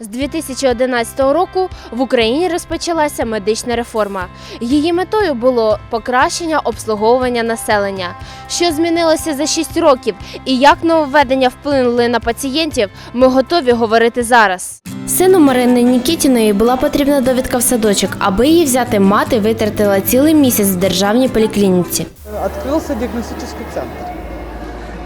З 2011 року в Україні розпочалася медична реформа. Її метою було покращення обслуговування населення. Що змінилося за 6 років і як нововведення вплинули на пацієнтів, ми готові говорити зараз. Сину Марини Нікітіної була потрібна довідка в садочок, аби її взяти мати витратила цілий місяць в державній поліклініці. открылся диагностический центр.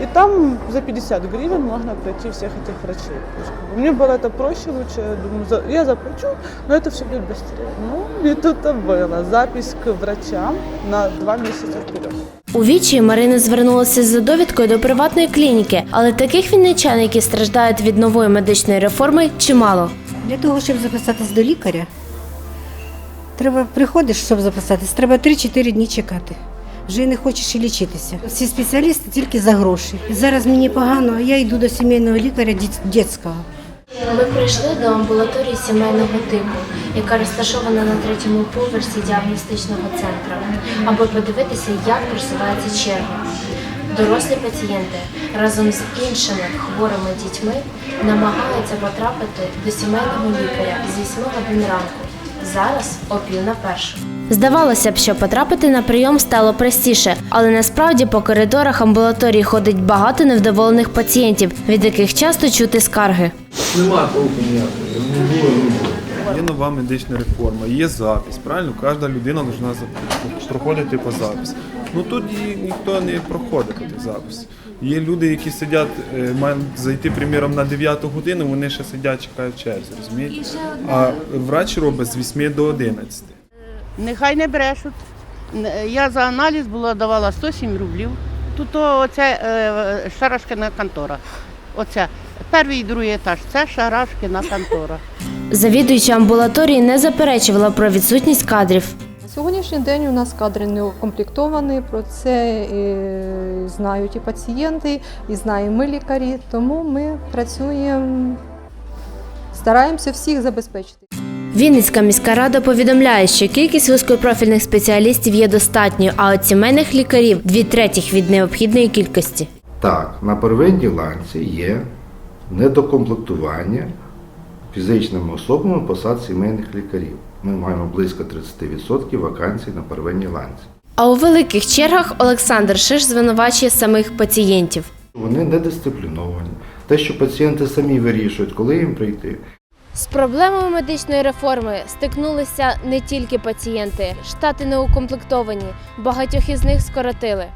И там за 50 гривен можно пройти всех этих врачей. То есть, как бы, Мне было это проще, лучше. Я думаю, за- я заплачу, но это все будет быстрее. Ну, и тут-то было. Запись к врачам на два месяца вперед. У вічі Марина звернулася за довідкою до приватної клініки, але таких вінничан, які страждають від нової медичної реформи, чимало. Для того, щоб записатись до лікаря, треба приходиш, щоб записатись, треба 3-4 дні чекати. Вже не хочеш і лічитися. Всі спеціалісти тільки за гроші. Зараз мені погано, а я йду до сімейного лікаря дитячого. Ми прийшли до амбулаторії сімейного типу, яка розташована на третьому поверсі діагностичного центру, аби подивитися, як просувається черга. Дорослі пацієнти разом з іншими хворими дітьми намагаються потрапити до сімейного лікаря з 8 годин ранку. Зараз о пів на першу. Здавалося б, що потрапити на прийом стало простіше, але насправді по коридорах амбулаторії ходить багато невдоволених пацієнтів, від яких часто чути скарги. Нема толку. Є нова медична реформа, є запис. Правильно, кожна людина повинна за- проходити по запис. Ну тут ніхто не проходить цей запис. Є люди, які сидять, е, мають зайти, приміром, на 9 годину, вони ще сидять, чекають черзі, розумієте? А врач робить з 8 до 11. Нехай не брешуть. Я за аналіз була давала 107 рублів. Тут оце е, Шарашкина контора. Оце перший і другий етаж. Це Шарашкина контора. Завідуюча амбулаторії не заперечувала про відсутність кадрів. Сьогоднішній день у нас кадри не укомплектовані, про це е, знають і пацієнти, і знаємо ми лікарі, тому ми працюємо, стараємося всіх забезпечити. Вінницька міська рада повідомляє, що кількість вузькопрофільних спеціалістів є достатньою, а от сімейних лікарів дві третіх від необхідної кількості. Так, на первинній ланці є недокомплектування фізичними особами посад сімейних лікарів. Ми маємо близько 30% вакансій на первинній ланці. А у великих чергах Олександр Шиш звинувачує самих пацієнтів. Вони недисципліновані. Те, що пацієнти самі вирішують, коли їм прийти. З проблемами медичної реформи стикнулися не тільки пацієнти, штати не укомплектовані, багатьох із них скоротили.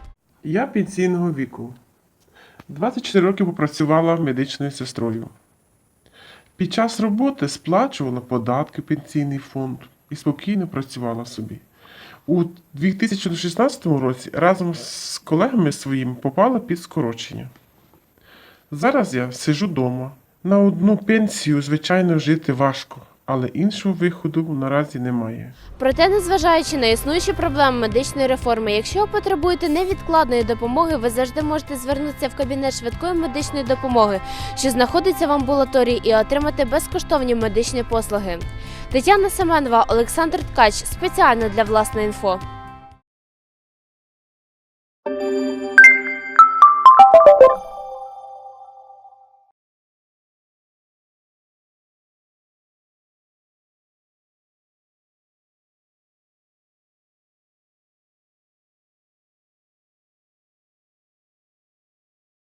Я пенсійного віку. 24 роки попрацювала медичною сестрою. Під час роботи сплачувала податки пенсійний фонд і спокійно працювала собі. У 2016 році разом з колегами своїми попала під скорочення. Зараз я сижу вдома. На одну пенсію, звичайно, жити важко, але іншого виходу наразі немає. Проте, незважаючи на існуючі проблеми медичної реформи, якщо потребуєте невідкладної допомоги, ви завжди можете звернутися в кабінет швидкої медичної допомоги, що знаходиться в амбулаторії, і отримати безкоштовні медичні послуги. Тетяна Семенова, Олександр Ткач спеціально для власної інфо.